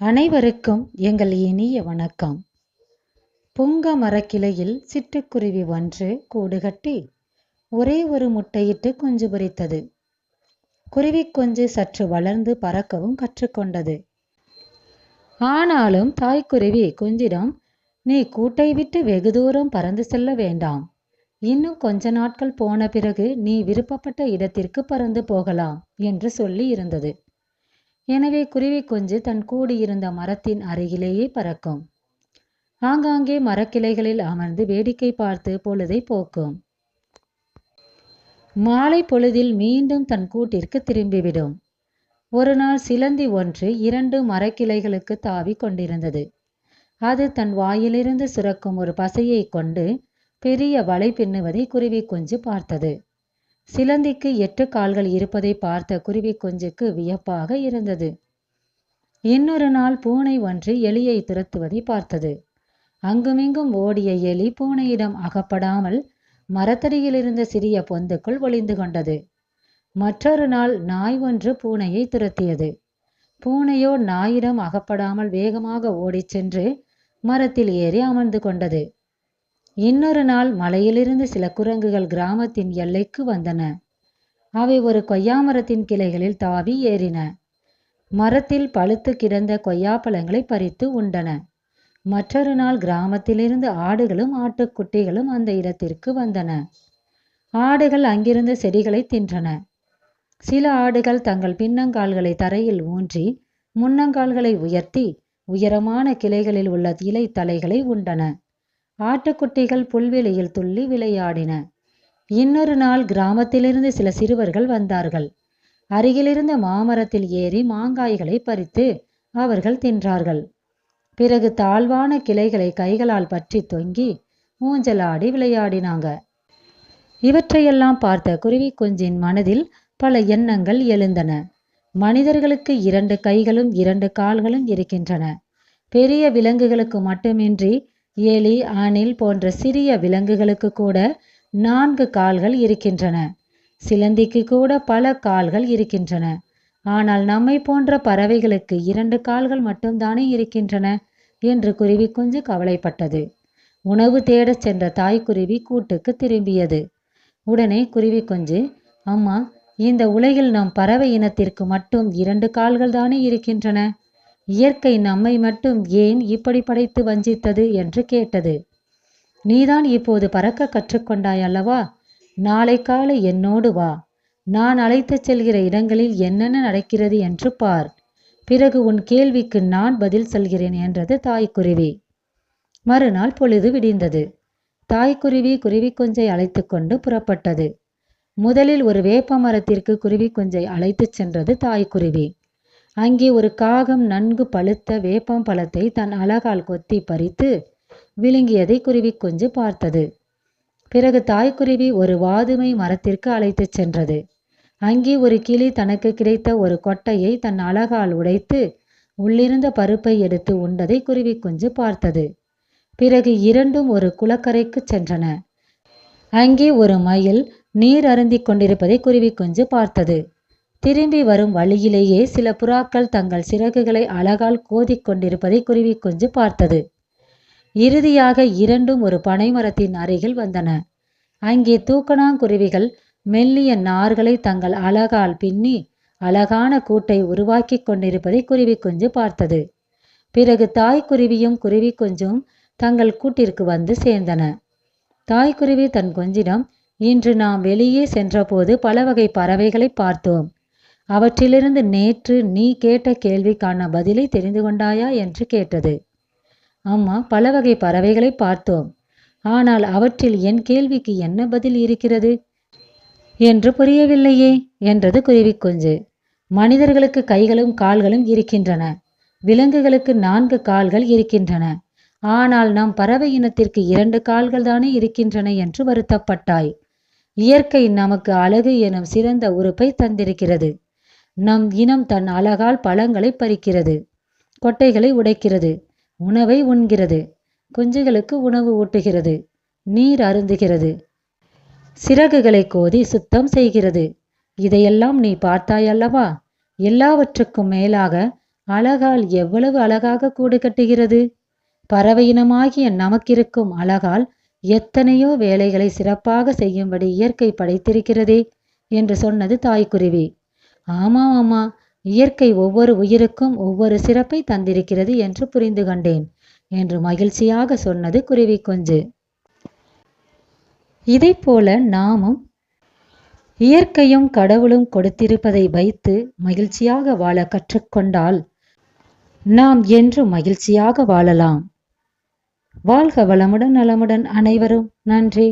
அனைவருக்கும் எங்கள் இனிய வணக்கம். புங்க மரக்கிளையில் சிட்டுக்குருவி ஒன்று கூடு கட்டி ஒரே ஒரு முட்டையிட்டு குஞ்சு பொறித்தது குருவி குஞ்சு சற்று வளர்ந்து பறக்கவும் கற்றுக்கொண்டது. ஆனாலும் தாய்க்குருவி குஞ்சிடம் நீ கூட்டை விட்டு வெகு தூரம் பறந்து செல்ல வேண்டாம். இன்னும் கொஞ்ச நாட்கள் போன பிறகு நீ விருப்பப்பட்ட இடத்திற்கு பறந்து போகலாம் என்று சொல்லி இருந்தது. எனவே குருவி குஞ்சு தன் கூடு இருந்த மரத்தின் அருகிலேயே பறக்கும். ஆங்காங்கே மரக்கிளைகளில் அமர்ந்து வேடிக்கை பார்த்து பொழுதை போக்கும். மாலை பொழுதில் மீண்டும் தன் கூட்டிற்கு திரும்பிவிடும். ஒரு நாள் சிலந்தி ஒன்று இரண்டு மரக்கிளைகளுக்கு தாவி கொண்டிருந்தது. அது தன் வாயிலிருந்து சுரக்கும் ஒரு பசையை கொண்டு பெரிய வலை பின்னுவதை குருவி குஞ்சு பார்த்தது. சிலந்திக்கு எட்டு கால்கள் இருப்பதை பார்த்த குருவி குஞ்சுக்கு வியப்பாக இருந்தது. இன்னொரு நாள் பூனை ஒன்று எலியை துரத்துவதை பார்த்தது. அங்குமிங்கும் ஓடிய எலி பூனையிடம் அகப்படாமல் மரத்தடியிலிருந்த சிறிய பொந்துக்குள் ஒளிந்து கொண்டது. மற்றொரு நாள் நாய் ஒன்று பூனையை துரத்தியது. பூனையோ நாயிடம் அகப்படாமல் வேகமாக ஓடிச் சென்று மரத்தில் ஏறி அமர்ந்து கொண்டது. இன்னொரு நாள் மலையிலிருந்து சில குரங்குகள் கிராமத்தின் எல்லைக்கு வந்தன. அவை ஒரு கொய்யா மரத்தின் கிளைகளில் தாவி ஏறின. மரத்தில் பழுத்து கிடந்த கொய்யாப்பழங்களை பறித்து உண்டன. மற்றொரு நாள் கிராமத்திலிருந்து ஆடுகளும் ஆட்டுக்குட்டிகளும் அந்த இடத்திற்கு வந்தன. ஆடுகள் அங்கிருந்த செடிகளை தின்றன. சில ஆடுகள் தங்கள் பின்னங்கால்களை தரையில் ஊன்றி முன்னங்கால்களை உயர்த்தி உயரமான கிளைகளில் உள்ள இலை தலைகளை உண்டன. ஆட்டுக்குட்டிகள் புல்வெளியில் துள்ளி விளையாடின. இன்னொரு நாள் கிராமத்திலிருந்து சில சிறுவர்கள் வந்தார்கள். அருகிலிருந்த மாமரத்தில் ஏறி மாங்காய்களை பறித்து அவர்கள் தின்றார்கள். பிறகு தாழ்வான கிளைகளை கைகளால் பற்றி தொங்கி ஊஞ்சலாடி விளையாடினாங்க. இவற்றையெல்லாம் பார்த்த குருவி குஞ்சின் மனதில் பல எண்ணங்கள் எழுந்தன. மனிதர்களுக்கு இரண்டு கைகளும் இரண்டு கால்களும் இருக்கின்றன. பெரிய விலங்குகளுக்கு மட்டுமின்றி எலி ஆணில் போன்ற சிறிய விலங்குகளுக்கு கூட நான்கு கால்கள் இருக்கின்றன. சிலந்திக்கு கூட பல கால்கள் இருக்கின்றன. ஆனால் நம்மை போன்ற பறவைகளுக்கு இரண்டு கால்கள் மட்டும்தானே இருக்கின்றன என்று குருவி குஞ்சு கவலைப்பட்டது. உணவு தேடச் சென்ற தாய்க்குருவி கூட்டுக்கு திரும்பியது. உடனே குருவி குஞ்சு அம்மா இந்த உலகில் நம் பறவை இனத்திற்கு மட்டும் இரண்டு கால்கள் தானே இருக்கின்றன? இயற்கை நம்மை மட்டும் ஏன் இப்படி படைத்து வஞ்சித்தது என்று கேட்டது. நீதான் இப்போது பறக்க கற்றுக்கொண்டாய் அல்லவா? நாளை காலை என்னோடு வா. நான் அழைத்துச் செல்கிற இடங்களில் என்னென்ன நடக்கிறது என்று பார். பிறகு உன் கேள்விக்கு நான் பதில் சொல்கிறேன் என்றது தாய்க்குருவி. மறுநாள் பொழுது விடிந்தது. தாய்க்குருவி குருவி குஞ்சை அழைத்து கொண்டு புறப்பட்டது. முதலில் ஒரு வேப்ப மரத்திற்கு குருவி குஞ்சை அழைத்துச் சென்றது தாய்க்குருவி. அங்கே ஒரு காகம் நன்கு பழுத்த வேப்பம் பழத்தை தன் அழகால் கொத்தி பறித்து விழுங்கியதை குருவி குஞ்சு பார்த்தது. பிறகு தாய்க்குருவி ஒரு வாதுமை மரத்திற்கு அழைத்துச் சென்றது. அங்கே ஒரு கிளி தனக்கு கிடைத்த ஒரு கொட்டையை தன் அழகால் உடைத்து உள்ளிருந்த பருப்பை எடுத்து உண்டதை குருவி குஞ்சு பார்த்தது. பிறகு இரண்டும் ஒரு குளக்கரைக்கு சென்றன. அங்கே ஒரு மயில் நீர் அருந்திக் கொண்டிருப்பதை குருவி குஞ்சு பார்த்தது. திரும்பி வரும் வழியிலேயே சில புறாக்கள் தங்கள் சிறகுகளை அழகால் கோதிக்கொண்டிருப்பதை குருவிக்குஞ்சு குருவி குஞ்சு பார்த்தது. இறுதியாக இரண்டும் ஒரு பனைமரத்தின் அருகில் வந்தன. அங்கே தூக்கணாங்குருவிகள் மெல்லிய நார்களை தங்கள் அழகால் பின்னி அழகான கூட்டை உருவாக்கி கொண்டிருப்பதை குருவி குஞ்சு பார்த்தது. பிறகு தாய்க்குருவியும் குருவி குஞ்சும் தங்கள் கூட்டிற்கு வந்து சேர்ந்தன. தாய்க்குருவி தன் குஞ்சிடம் இன்று நாம் வெளியே சென்றபோது பல வகை பறவைகளை பார்த்தோம். அவற்றிலிருந்து நேற்று நீ கேட்ட கேள்விக்கான பதிலை தெரிந்து கொண்டாயா என்று கேட்டது. அம்மா பல வகை பறவைகளை பார்த்தோம். ஆனால் அவற்றில் என் கேள்விக்கு என்ன பதில் இருக்கிறது? என்று புரியவில்லையே என்றது குருவிக்குஞ்சு. மனிதர்களுக்கு கைகளும் கால்களும் இருக்கின்றன. விலங்குகளுக்கு நான்கு கால்கள் இருக்கின்றன. ஆனால் நம் பறவை இனத்திற்கு இரண்டு கால்கள் தானே இருக்கின்றன என்று வருத்தப்பட்டாய். இயற்கை நமக்கு அழகு எனும் சிறந்த உறுப்பை தந்திருக்கிறது. நம் இனம் தன் அழகால் பழங்களை பறிக்கிறது கொட்டைகளை உடைக்கிறது உணவை உண்கிறது குஞ்சுகளுக்கு உணவு ஊட்டுகிறது நீர் அருந்துகிறது சிறகுகளை கோதி சுத்தம் செய்கிறது. இதையெல்லாம் நீ பார்த்தாயல்லவா? எல்லாவற்றுக்கும் மேலாக அழகால் எவ்வளவு அழகாக கூடு கட்டுகிறது? பறவை இனமாகிய நமக்கிருக்கும் அழகால் எத்தனையோ வேலைகளை சிறப்பாக செய்யும்படி இயற்கை படைத்திருக்கிறதே என்று சொன்னது தாய்க்குருவி. ஆமாம் ஆமாம் இயற்கை ஒவ்வொரு உயிருக்கும் ஒவ்வொரு சிறப்பை தந்திருக்கிறது என்று புரிந்து கொண்டேன் என்று மகிழ்ச்சியாக சொன்னது குருவி குஞ்சு. இதை போல நாமும் இயற்கையும் கடவுளும் கொடுத்திருப்பதை வைத்து மகிழ்ச்சியாக வாழ கற்றுக்கொண்டால் நாம் என்று மகிழ்ச்சியாக வாழலாம். வாழ்க வளமுடன் நலமுடன் அனைவரும். நன்றி.